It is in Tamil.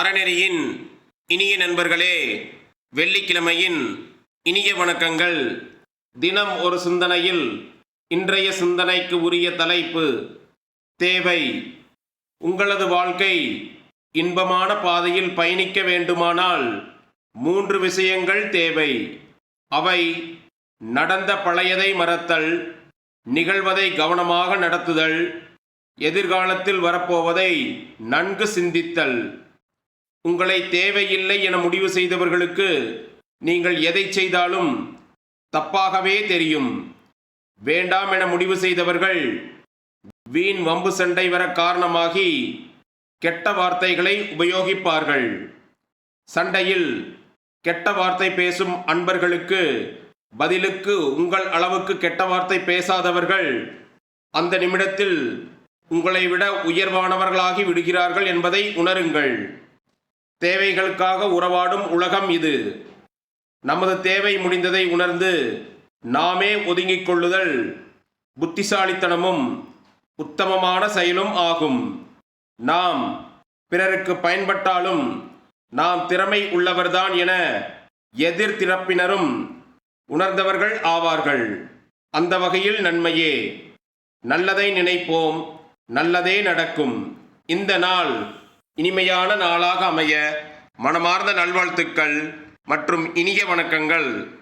அறநெறியின் இனிய நண்பர்களே வெள்ளிக்கிழமையின் இனிய வணக்கங்கள். தினம் ஒரு சிந்தனையில் இன்றைய சிந்தனைக்கு உரிய தலைப்பு தேவை. உங்களது வாழ்க்கை இன்பமான பாதையில் பயணிக்க வேண்டுமானால் மூன்று விஷயங்கள் தேவை. அவை நடந்த பழையதை மறத்தல் நிகழ்வதை கவனமாக நடத்துதல் எதிர்காலத்தில் வரப்போவதை நன்கு சிந்தித்தல். உங்களை தேவையில்லை என முடிவு செய்தவர்களுக்கு நீங்கள் எதை செய்தாலும் தப்பாகவே தெரியும். வேண்டாம் என முடிவு செய்தவர்கள் வீண் வம்பு சண்டை வர காரணமாகி கெட்ட வார்த்தைகளை உபயோகிப்பார்கள். சண்டையில் கெட்ட வார்த்தை பேசும் அன்பர்களுக்கு பதிலுக்கு உங்கள் அளவுக்கு கெட்ட வார்த்தை பேசாதவர்கள் அந்த நிமிடத்தில் உங்களை விட உயர்வானவர்களாகி விடுகிறார்கள் என்பதை உணருங்கள். தேவைகளுக்காக உறவாடும் உலகம் இது. நமது தேவை முடிந்ததை உணர்ந்து நாமே ஒதுங்கிக் கொள்ளுதல் புத்திசாலித்தனமும் உத்தமமான செயலும் ஆகும். நாம் பிறருக்கு பயன்பட்டாலும் நாம் திறமை உள்ளவர்தான் என எதிர்திறப்பினரும் உணர்ந்தவர்கள் ஆவார்கள். அந்த வகையில் நன்மையே. நல்லதை நினைப்போம் நல்லதே நடக்கும். இந்த நாள் இனிமையான நாளாக அமைய மனமார்ந்த நல்வாழ்த்துக்கள் மற்றும் இனிய வணக்கங்கள்.